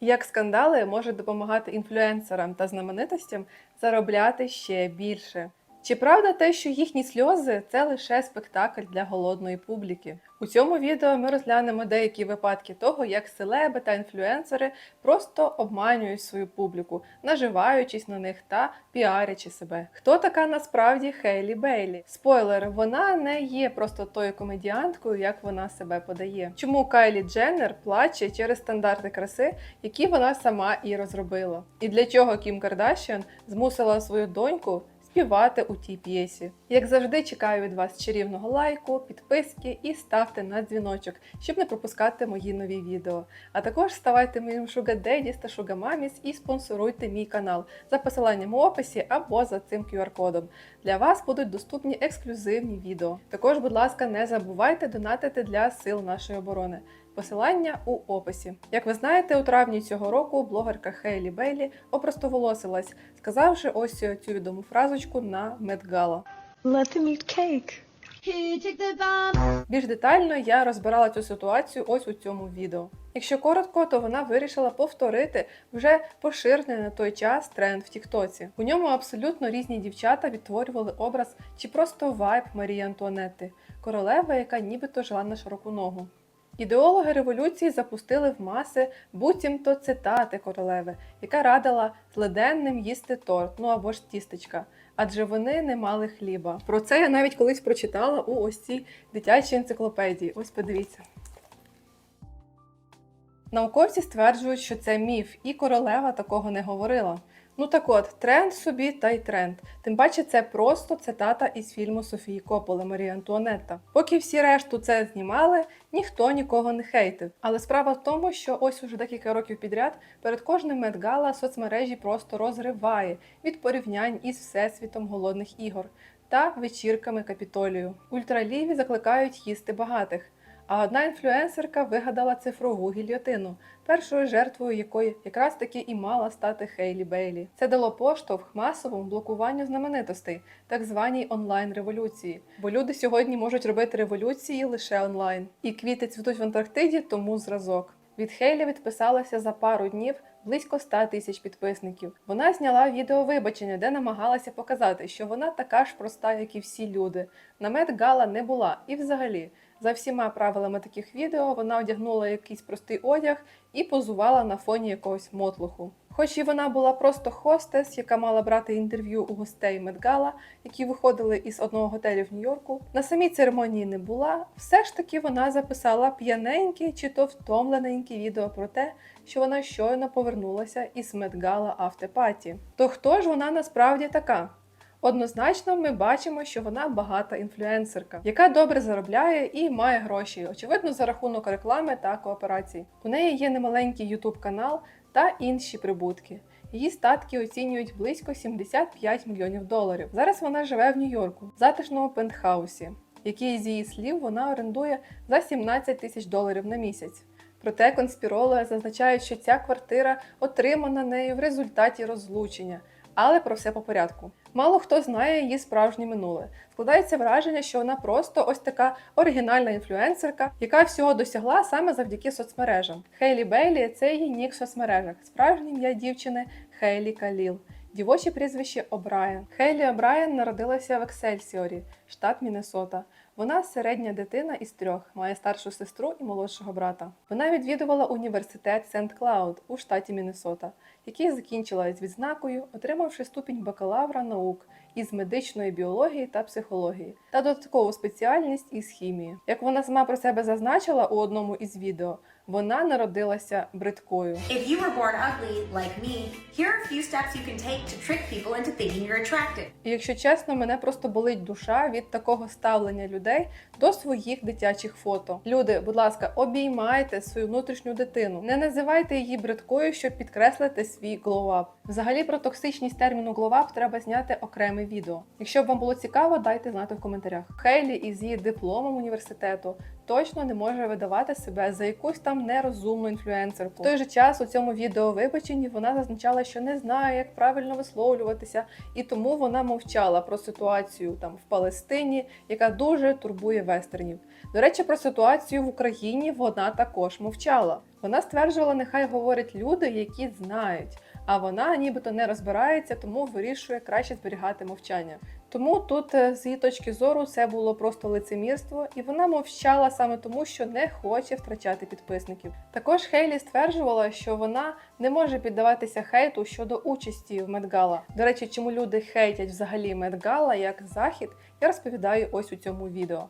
Як скандали можуть допомагати інфлюенсерам та знаменитостям заробляти ще більше? Чи правда те, що їхні сльози це лише спектакль для голодної публіки? У цьому відео ми розглянемо деякі випадки того, як селеби та інфлюенсери просто обманюють свою публіку, наживаючись на них та піарячи себе. Хто така насправді Хейлі Бейлі? Спойлер, вона не є просто тою комедіанткою, як вона себе подає. Чому Кайлі Дженнер плаче через стандарти краси, які вона сама і розробила? І для чого Кім Кардашіан змусила свою доньку співати у тій п'єсі. Як завжди, чекаю від вас чарівного лайку, підписки і ставте на дзвіночок, щоб не пропускати мої нові відео. А також ставайте моїм Daddies та Mamis і спонсоруйте мій канал за посиланням у описі або за цим QR-кодом. Для вас будуть доступні ексклюзивні відео. Також, будь ласка, не забувайте донатити для сил нашої оборони. Посилання у описі. Як ви знаєте, у травні цього року блогерка Хейлі Бейлі опростоволосилась, сказавши ось цю відому фразочку на Медгала. Let them eat cake. Більш детально я розбирала цю ситуацію ось у цьому відео. Якщо коротко, то вона вирішила повторити вже поширений на той час тренд в Тіктоці. У ньому абсолютно різні дівчата відтворювали образ чи просто вайб Марії Антуанетти, королева, яка нібито жила на широку ногу. Ідеологи революції запустили в маси буцімто цитати королеви, яка радила злиденним їсти торт, ну або ж тістечка, адже вони не мали хліба. Про це я навіть колись прочитала у ось цій дитячій енциклопедії. Ось подивіться. Науковці стверджують, що це міф, і королева такого не говорила. Ну так от, тренд собі та й тренд. Тим паче, це просто цитата із фільму Софії Кополи Марія Антуанетта. Поки всі решту це знімали, ніхто нікого не хейтив. Але справа в тому, що ось уже декілька років підряд перед кожним медгала соцмережі просто розриває від порівнянь із всесвітом голодних ігор та вечірками капітолію. Ультраліві закликають їсти багатих. А одна інфлюенсерка вигадала цифрову гільйотину, першою жертвою якої якраз таки і мала стати Хейлі Бейлі. Це дало поштовх масовому блокуванню знаменитостей, так званій онлайн-революції. Бо люди сьогодні можуть робити революції лише онлайн. І квіти цвітуть в Антарктиді, тому зразок. Від Хейлі відписалася за пару днів близько 100 тисяч підписників. Вона зняла відео вибачення, де намагалася показати, що вона така ж проста, як і всі люди. Намет Гала не була і взагалі. За всіма правилами таких відео вона одягнула якийсь простий одяг і позувала на фоні якогось мотлуху. Хоч і вона була просто хостес, яка мала брати інтерв'ю у гостей Медгала, які виходили із одного готелю в Нью-Йорку, на самій церемонії не була. Все ж таки вона записала п'яненьке чи то втомлененьке відео про те, що вона щойно повернулася із Медгала автопаті. То хто ж вона насправді така? Однозначно, ми бачимо, що вона багата інфлюенсерка, яка добре заробляє і має гроші, очевидно, за рахунок реклами та кооперацій. У неї є немаленький YouTube канал та інші прибутки. Її статки оцінюють близько 75 мільйонів доларів. Зараз вона живе в Нью-Йорку, в затишному пентхаусі, який з її слів вона орендує за 17 тисяч доларів на місяць. Проте конспірологи зазначають, що ця квартира отримана нею в результаті розлучення. Але про все по порядку. Мало хто знає її справжнє минуле. Складається враження, що вона просто ось така оригінальна інфлюенсерка, яка всього досягла саме завдяки соцмережам. Хейлі Бейлі це її нік в соцмережах. Справжнє ім'я дівчини Хейлі Каліл. Дівоче прізвище Обрайен. Хейлі Обрайен народилася в Ексельсіорі, штат Міннесота. Вона середня дитина із трьох, має старшу сестру і молодшого брата. Вона відвідувала університет Сент Клауд у штаті Міннесота, який закінчила з відзнакою, отримавши ступінь бакалавра наук із медичної біології та психології та додаткову спеціальність із хімії. Як вона сама про себе зазначила у одному із відео, вона народилася бридкою. If you were born ugly, like me, here are a few steps you can take to trick people into thinking you're attractive. І якщо чесно, мене просто болить душа від такого ставлення людей до своїх дитячих фото. Люди, будь ласка, обіймайте свою внутрішню дитину. Не називайте її бридкою, щоб підкреслити свій глоуап. Взагалі про токсичність терміну глоуап треба зняти окреме відео. Якщо б вам було цікаво, дайте знати в коментарях. Хейлі із її дипломом університету точно не може видавати себе за якусь там нерозумну інфлюенсерку. В той же час у цьому відео вибаченні вона зазначала, що не знає, як правильно висловлюватися, і тому вона мовчала про ситуацію там в Палестині, яка дуже турбує вестернів. До речі, про ситуацію в Україні вона також мовчала. Вона стверджувала, нехай говорять люди, які знають. А вона нібито не розбирається, тому вирішує краще зберігати мовчання. Тому тут, е, з її точки зору, це було просто лицемірство, і вона мовчала саме тому, що не хоче втрачати підписників. Також Хейлі стверджувала, що вона не може піддаватися хейту щодо участі в Медгала. До речі, чому люди хейтять взагалі Медгала як захід, я розповідаю ось у цьому відео.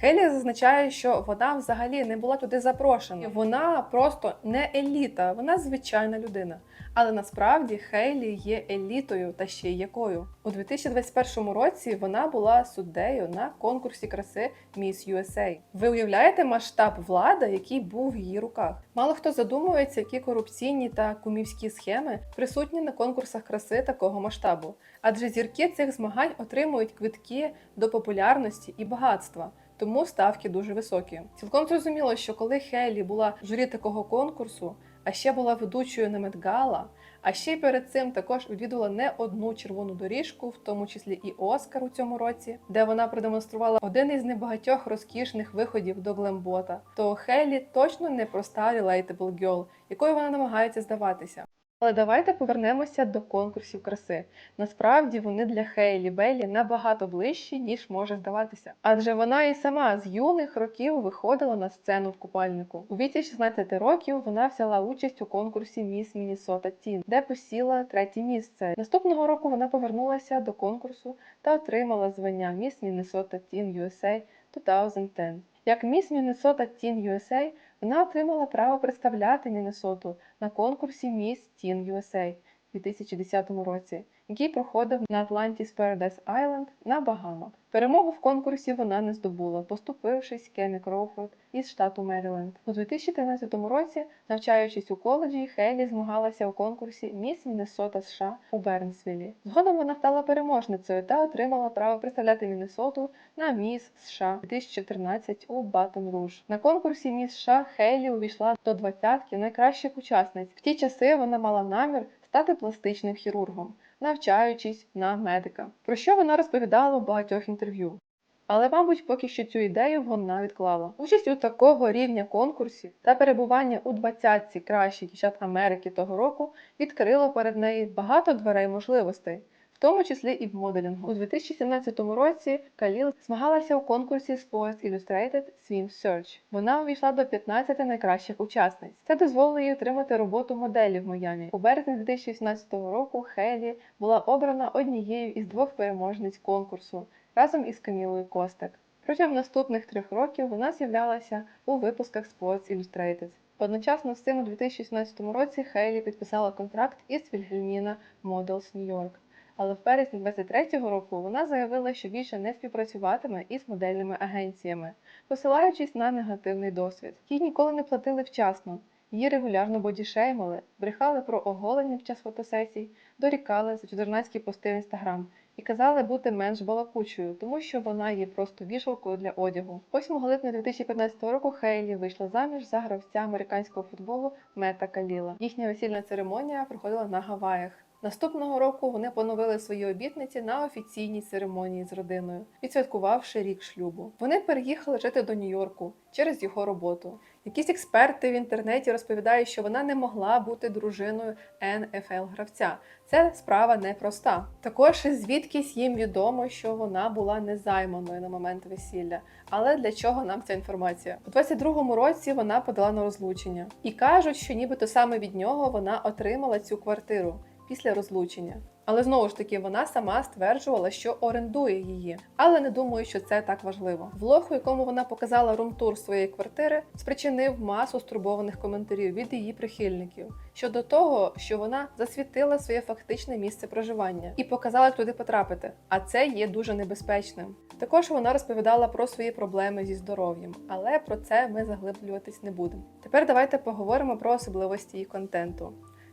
Хейлі зазначає, що вона взагалі не була туди запрошена. Вона просто не еліта, вона звичайна людина. Але насправді Хейлі є елітою та ще й якою. У 2021 році вона була суддею на конкурсі краси Miss USA. Ви уявляєте масштаб влади, який був в її руках? Мало хто задумується, які корупційні та кумівські схеми присутні на конкурсах краси такого масштабу. Адже зірки цих змагань отримують квитки до популярності і багатства. Тому ставки дуже високі. Цілком зрозуміло, що коли Хейлі була журі такого конкурсу, а ще була ведучою на Медгала, а ще й перед цим також відвідувала не одну червону доріжку, в тому числі і Оскар у цьому році, де вона продемонструвала один із небагатьох розкішних виходів до глембота. То Хейлі точно не проста relatable girl, якою вона намагається здаватися. Але давайте повернемося до конкурсів краси. Насправді вони для Хейлі Бейлі набагато ближчі, ніж може здаватися. Адже вона і сама з юних років виходила на сцену в купальнику. У віці 16 років вона взяла участь у конкурсі Міс Міннесота Тін, де посіла третє місце. Наступного року вона повернулася до конкурсу та отримала звання Міс Міннесота Тін USA 2010. Як Міс Міннесота Тін USA вона отримала право представляти Міннесоту на конкурсі Міс Тін USA у 2010 році, який проходив на Atlantis Paradise Island на Багамах. Перемогу в конкурсі вона не здобула, поступившись Кемі Кроуфорд із штату Меріленд. У 2013 році, навчаючись у коледжі, Хейлі змагалася у конкурсі Міс Міннесота США у Бернсвілі. Згодом вона стала переможницею та отримала право представляти Міннесоту на Міс США 2014 у Батон Руж. На конкурсі Міс США Хейлі увійшла до двадцятки найкращих учасниць. В ті часи вона мала намір стати пластичним хірургом, навчаючись на медика, про що вона розповідала у багатьох інтерв'ю. Але, мабуть, поки що цю ідею вона відклала. Участь у такого рівня конкурсі та перебування у двадцятці кращих дівчат Америки того року відкрило перед нею багато дверей можливостей, в тому числі і в моделінгу. У 2017 році Каліл змагалася у конкурсі Sports Illustrated Swim Search. Вона увійшла до 15 найкращих учасниць. Це дозволило їй отримати роботу моделі в Майамі. У березні 2018 року Хейлі була обрана однією із двох переможниць конкурсу разом із Камілою Костек. Протягом наступних трьох років вона з'являлася у випусках Sports Illustrated. Одночасно з цим у 2016 році Хейлі підписала контракт із Вільгельміна Models New York. Але в березні 23-го року вона заявила, що більше не співпрацюватиме із модельними агенціями, посилаючись на негативний досвід. Їй ніколи не платили вчасно. Її регулярно бодішеймили, брехали про оголення під час фотосесій, дорікали за чудернацькі пости в інстаграм і казали бути менш балакучою, тому що вона є просто вішалкою для одягу. 8 липня 2015 року Хейлі вийшла заміж за гравця американського футболу Мета Каліла. Їхня весільна церемонія проходила на Гаваях. Наступного року вони поновили свої обітниці на офіційній церемонії з родиною, відсвяткувавши рік шлюбу. Вони переїхали жити до Нью-Йорку через його роботу. Якісь експерти в інтернеті розповідають, що вона не могла бути дружиною НФЛ гравця. Це справа непроста. Також звідкись їм відомо, що вона була незайманою на момент весілля. Але для чого нам ця інформація? У 22-му році вона подала на розлучення і кажуть, що нібито саме від нього вона отримала цю квартиру після розлучення. Але знову ж таки вона сама стверджувала, що орендує її. Але не думаю, що це так важливо. Влог, у якому вона показала румтур своєї квартири, спричинив масу стурбованих коментарів від її прихильників щодо того, що вона засвітила своє фактичне місце проживання і показала, туди потрапити. А це є дуже небезпечним. Також вона розповідала про свої проблеми зі здоров'ям, але про це ми заглиблюватись не будемо. Тепер давайте поговоримо про особливості її контенту.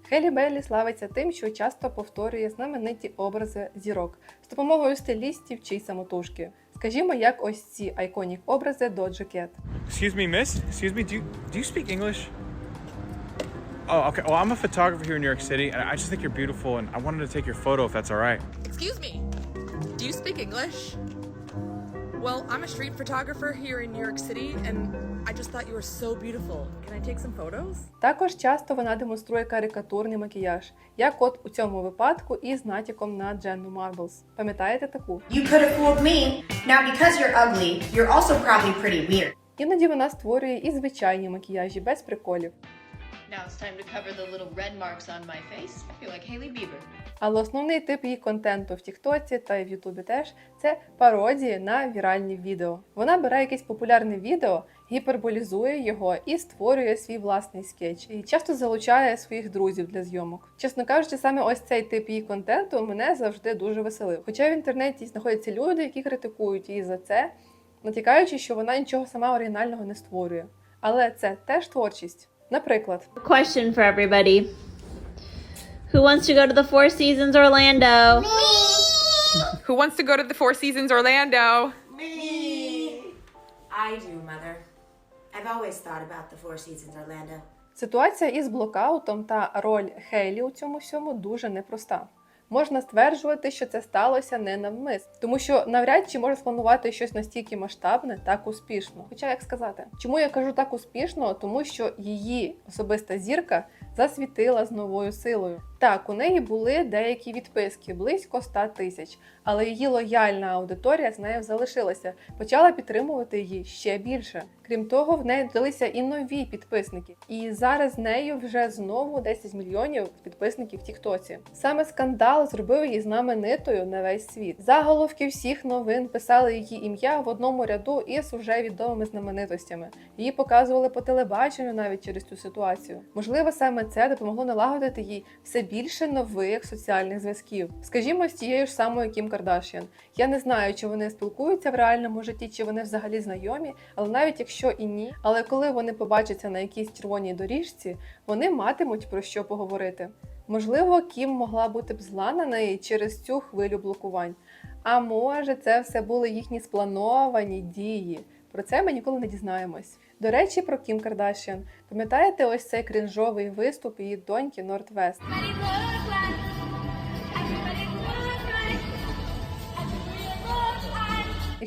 Хелі Бейлі славиться тим, що часто повторює знамениті образи зірок з допомогою стилістів чи самотужки. Скажімо, як ось ці айконік образи Doja Cat. Excuse me, miss. Excuse me. Do you, do you speak English? Oh, okay. Well, I'm a photographer here in New York City, and I just think you're beautiful, and I wanted to take your photo if that's all right. Excuse me. Do you speak English? Well, I'm a street photographer here in New York City, and I just thought you were so beautiful. Can I take some photos? Також часто вона демонструє карикатурний макіяж, як от у цьому випадку із натяком на Дженну Марблс. Пам'ятаєте таку? You could have fooled me. Now, because you're ugly, you're also probably pretty weird. Іноді вона створює і звичайні макіяжі без приколів. Now it's time to cover the little red marks on my face. I feel like Haley Bieber. Але основний тип її контенту в Тіктоці та в Ютубі теж це пародії на віральні відео. Вона бере якесь популярне відео, гіперболізує його і створює свій власний скетч. І часто залучає своїх друзів для зйомок. Чесно кажучи, саме ось цей тип її контенту мене завжди дуже веселив. Хоча в інтернеті знаходяться люди, які критикують її за це, натякаючи, що вона нічого сама оригінального не створює. Але це теж творчість. Наприклад, Question for everybody. Who wants to go to the Four Seasons Orlando? Me. Who wants to go to the Four Seasons Orlando? Me. I do, Mother. I've always thought about the Four Seasons Orlando. Ситуація із блокаутом та роль Хейлі у цьому всьому дуже непроста. Можна стверджувати, що це сталося не навмис, тому що навряд чи може спланувати щось настільки масштабне так успішно. Хоча як сказати, чому я кажу так успішно, тому що її особиста зірка засвітила з новою силою. Так, у неї були деякі відписки, близько 100 тисяч, але її лояльна аудиторія з нею залишилася, почала підтримувати її ще більше. Крім того, в неї додалися і нові підписники. І зараз з нею вже знову 10 мільйонів підписників в Тіктоці. Саме скандал зробив її знаменитою на весь світ. Заголовки всіх новин писали її ім'я в одному ряду із уже відомими знаменитостями. Її показували по телебаченню навіть через цю ситуацію. Можливо, саме це допомогло налагодити їй все більше нових соціальних зв'язків. Скажімо, з тією ж самою Кім Кардашіан. Я не знаю, чи вони спілкуються в реальному житті, чи вони взагалі знайомі, але навіть якщо і ні, але коли вони побачаться на якійсь червоній доріжці, вони матимуть про що поговорити. Можливо, Кім могла бути б зла на неї через цю хвилю блокувань. А може, це все були їхні сплановані дії. Про це ми ніколи не дізнаємось. До речі, про Кім Кардашіан. Пам'ятаєте ось цей крінжовий виступ її доньки Нортвест?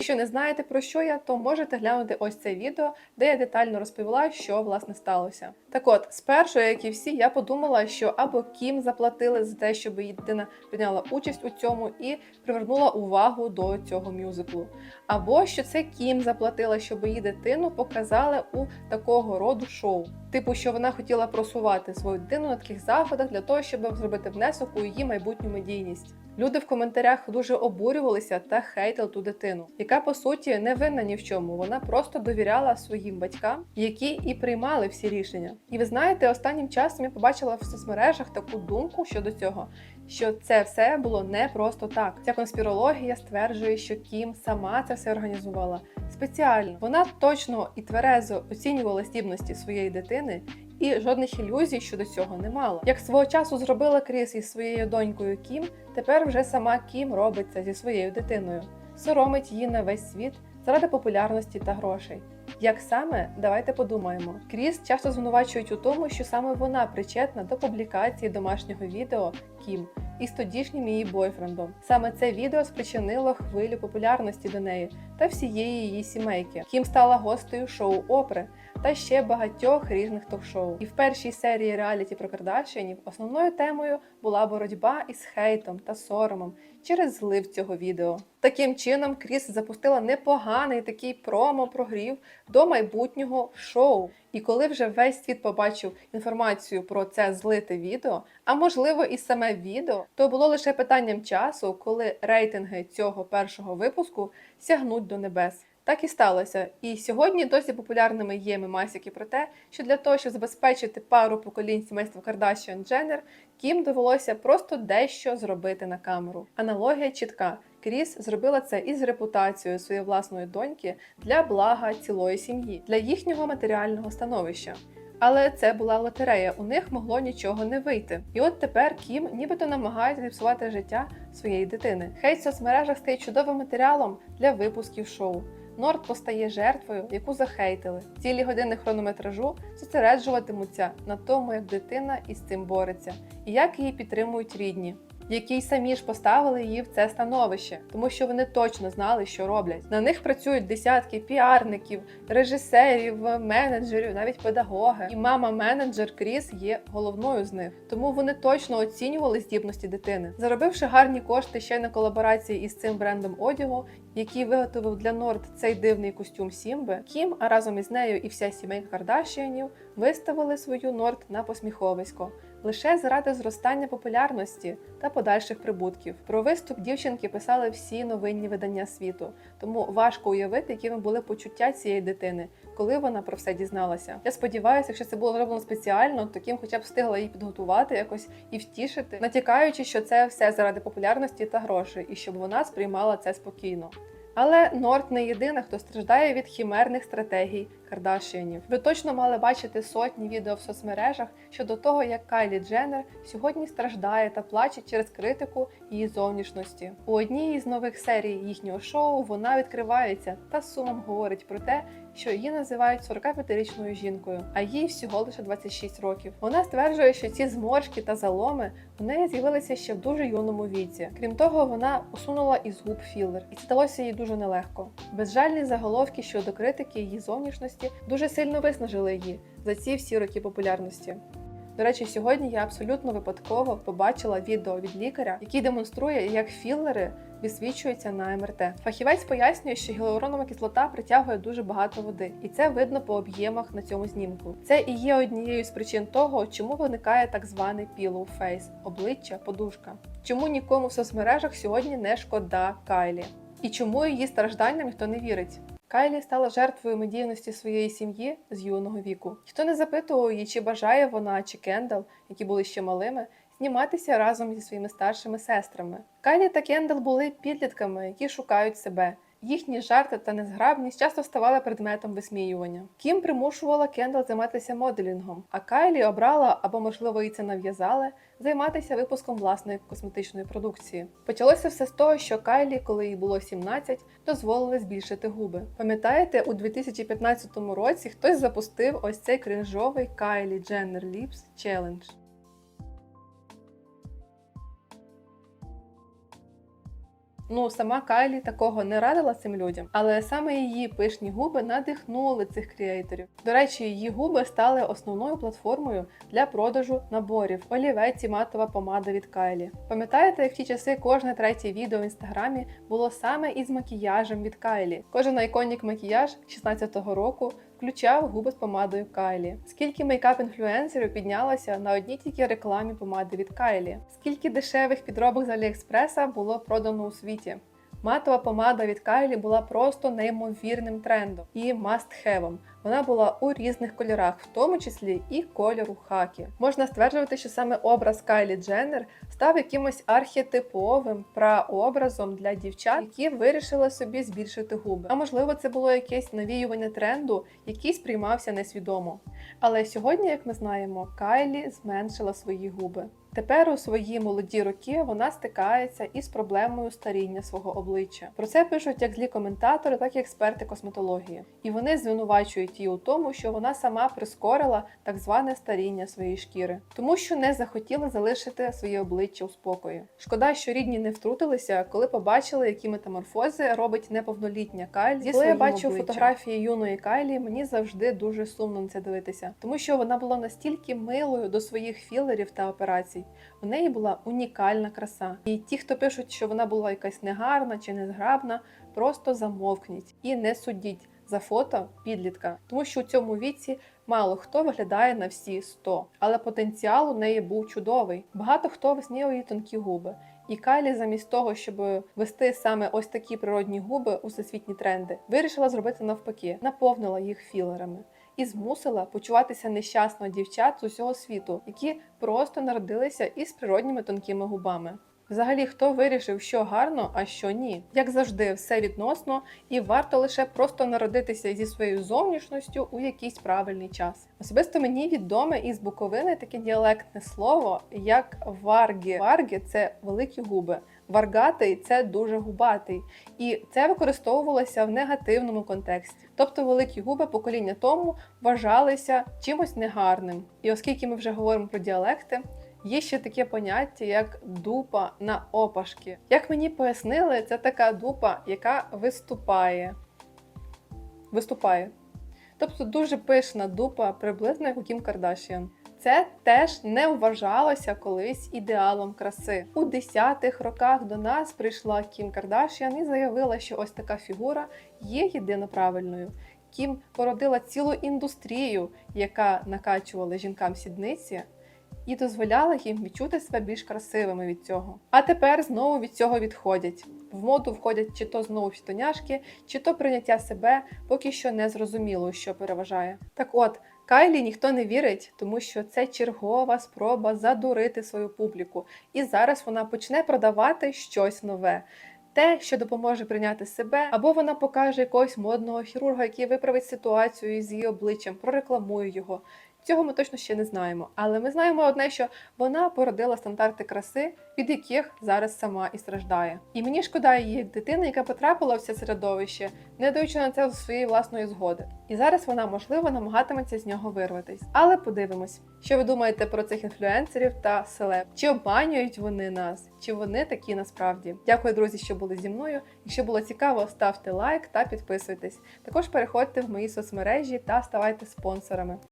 Якщо не знаєте про що я, то можете глянути ось це відео, де я детально розповіла, що власне сталося. Так от, спершу, як і всі, я подумала, що або Кім заплатили за те, щоб її дитина прийняла участь у цьому і привернула увагу до цього мюзиклу. Або що це Кім заплатила, щоб її дитину показали у такого роду шоу. Типу, що вона хотіла просувати свою дитину на таких заходах для того, щоб зробити внесок у її майбутню медійність. Люди в коментарях дуже обурювалися та хейтили ту дитину, яка по суті не винна ні в чому. Вона просто довіряла своїм батькам, які і приймали всі рішення. І ви знаєте, останнім часом я побачила в соцмережах таку думку щодо цього, що це все було не просто так. Ця конспірологія стверджує, що Кім сама це все організувала спеціально. Вона точно і тверезо оцінювала здібності своєї дитини. І жодних ілюзій щодо цього не мала. Як свого часу зробила Кріс із своєю донькою Кім, тепер вже сама Кім робить це зі своєю дитиною, соромить її на весь світ заради популярності та грошей. Як саме, давайте подумаємо. Кріс часто звинувачують у тому, що саме вона причетна до публікації домашнього відео Кім із тодішнім її бойфрендом. Саме це відео спричинило хвилю популярності до неї та всієї її сімейки. Кім стала гостею шоу Опри та ще багатьох різних ток-шоу. І в першій серії реаліті про Кардашіанів основною темою була боротьба із хейтом та соромом через злив цього відео. Таким чином, Кріс запустила непоганий такий промо-прогрів до майбутнього шоу. І коли вже весь світ побачив інформацію про це злите відео, а можливо і саме відео, то було лише питанням часу, коли рейтинги цього першого випуску сягнуть до небес. Так і сталося. І сьогодні досі популярними є мемасики про те, що для того, щоб забезпечити пару поколінь сімейства Кардашіан Дженнер, Кім довелося просто дещо зробити на камеру. Аналогія чітка. Кріс зробила це із репутацією своєї власної доньки для блага цілої сім'ї, для їхнього матеріального становища. Але це була лотерея, у них могло нічого не вийти. І от тепер Кім нібито намагається зіпсувати життя своєї дитини. Хейт в соцмережах стає чудовим матеріалом для випусків шоу. Норд постає жертвою, яку захейтили. Цілі години хронометражу зосереджуватимуться на тому, як дитина із цим бореться, і як її підтримують рідні, які й самі ж поставили її в це становище, тому що вони точно знали, що роблять. На них працюють десятки піарників, режисерів, менеджерів, навіть педагоги. І мама менеджер Кріс є головною з них. Тому вони точно оцінювали здібності дитини. Заробивши гарні кошти ще на колаборації із цим брендом одягу, який виготовив для Норд цей дивний костюм Сімби, Кім, а разом із нею і вся сімейка Кардашіанів виставили свою Норд на посміховисько лише заради зростання популярності та подальших прибутків. Про виступ дівчинки писали всі новинні видання світу, тому важко уявити, якими були почуття цієї дитини, коли вона про все дізналася. Я сподіваюся, якщо це було зроблено спеціально, то Кім хоча б встигла її підготувати якось і втішити, натякаючи, що це все заради популярності та грошей, і щоб вона сприймала це спокійно. Але Норт не єдина, хто страждає від хімерних стратегій Кардашіанів. Ви точно мали бачити сотні відео в соцмережах щодо того, як Кайлі Дженнер сьогодні страждає та плаче через критику її зовнішності. У одній із нових серій їхнього шоу вона відкривається та сумом говорить про те, що її називають 45-річною жінкою, а їй всього лише 26 років. Вона стверджує, що ці зморшки та заломи у неї з'явилися ще в дуже юному віці. Крім того, вона усунула із губ філер, і це далося їй дуже нелегко. Безжальні заголовки щодо критики її зовнішності дуже сильно виснажили її за ці всі роки популярності. До речі, сьогодні я абсолютно випадково побачила відео від лікаря, який демонструє, як філери висвічуються на МРТ. Фахівець пояснює, що гіалуронова кислота притягує дуже багато води, і це видно по об'ємах на цьому знімку. Це і є однією з причин того, чому виникає так званий pillow face – обличчя, подушка. Чому нікому в соцмережах сьогодні не шкода Кайлі, і чому її стражданням ніхто не вірить. Кайлі стала жертвою медійності своєї сім'ї з юного віку. Ніхто не запитував її, чи бажає вона чи Кендал, які були ще малими, зніматися разом зі своїми старшими сестрами. Кайлі та Кендал були підлітками, які шукають себе. Їхні жарти та незграбність часто ставали предметом висміювання. Кім примушувала Кендал займатися моделінгом, а Кайлі обрала або, можливо, їй це нав'язали займатися випуском власної косметичної продукції. Почалося все з того, що Кайлі, коли їй було 17, дозволили збільшити губи. Пам'ятаєте, у 2015 році хтось запустив ось цей кринжовий Kylie Jenner Lips Challenge. Ну, сама Кайлі такого не радила цим людям, але саме її пишні губи надихнули цих креаторів. До речі, її губи стали основною платформою для продажу наборів олівець і матова помада від Кайлі. Пам'ятаєте, як в ті часи кожне третє відео в інстаграмі було саме із макіяжем від Кайлі? Кожен айконік макіяж 16-го року включав губи з помадою Кайлі. Скільки мейкап-інфлюенсерів піднялося на одній тільки рекламі помади від Кайлі? Скільки дешевих підробок з Аліекспреса було продано у світі? Матова помада від Кайлі була просто неймовірним трендом і must-have. Вона була у різних кольорах, в тому числі і кольору хакі. Можна стверджувати, що саме образ Кайлі Дженнер став якимось архетиповим прообразом для дівчат, які вирішили собі збільшити губи. А можливо, це було якесь навіювання тренду, який сприймався несвідомо. Але сьогодні, як ми знаємо, Кайлі зменшила свої губи. Тепер у свої молоді роки вона стикається із проблемою старіння свого обличчя. Про це пишуть як злі коментатори, так і експерти косметології. І вони звинувачують її у тому, що вона сама прискорила так зване старіння своєї шкіри, тому що не захотіла залишити своє обличчя у спокої. Шкода, що рідні не втрутилися, коли побачили, які метаморфози робить неповнолітня Кайлі. Зі коли я бачу фотографії юної Кайлі, мені завжди дуже сумно на це дивитися, тому що вона була настільки милою до своїх філерів та операцій. У неї була унікальна краса. І ті, хто пишуть, що вона була якась негарна чи незграбна, просто замовкніть і не судіть за фото підлітка, тому що у цьому віці мало хто виглядає на всі 100. Але потенціал у неї був чудовий. Багато хто висміяв її тонкі губи. І Кайлі, замість того, щоб вести саме ось такі природні губи у всесвітні тренди, вирішила зробити навпаки, наповнила їх філерами і змусила почуватися нещасно дівчат з усього світу, які просто народилися із природніми тонкими губами. Взагалі, хто вирішив, що гарно, а що ні? Як завжди, все відносно, і варто лише просто народитися зі своєю зовнішністю у якийсь правильний час. Особисто мені відоме із Буковини таке діалектне слово, як варги. Варги це великі губи. Варгатий це дуже губатий, і це використовувалося в негативному контексті. Тобто великі губи покоління тому вважалися чимось негарним. І оскільки ми вже говоримо про діалекти, є ще таке поняття, як дупа на опашки. Як мені пояснили, це така дупа, яка виступає. Виступає. Тобто дуже пишна дупа, приблизно як у Кім Кардашіан. Це теж не вважалося колись ідеалом краси. У 10-х роках до нас прийшла Кім Кардашіан і заявила, що ось така фігура є єдино правильною. Кім породила цілу індустрію, яка накачувала жінкам сідниці і дозволяла їм відчути себе більш красивими від цього. А тепер знову від цього відходять. В моду входять чи то знову фітоняшки, чи то прийняття себе, поки що не зрозуміло, що переважає. Так от, Кайлі ніхто не вірить, тому що це чергова спроба задурити свою публіку, і зараз вона почне продавати щось нове. Те, що допоможе прийняти себе, або вона покаже якогось модного хірурга, який виправить ситуацію з її обличчям, прорекламує його. Цього ми точно ще не знаємо, але ми знаємо одне, що вона породила стандарти краси, від яких зараз сама і страждає. І мені шкода її дитини, яка потрапила в це середовище, не даючи на це своєї власної згоди. І зараз вона, можливо, намагатиметься з нього вирватись. Але подивимось, що ви думаєте про цих інфлюенсерів та селеб. Чи обманюють вони нас, чи вони такі насправді? Дякую, друзі, що були зі мною. Якщо було цікаво, ставте лайк та підписуйтесь. Також переходьте в мої соцмережі та ставайте спонсорами.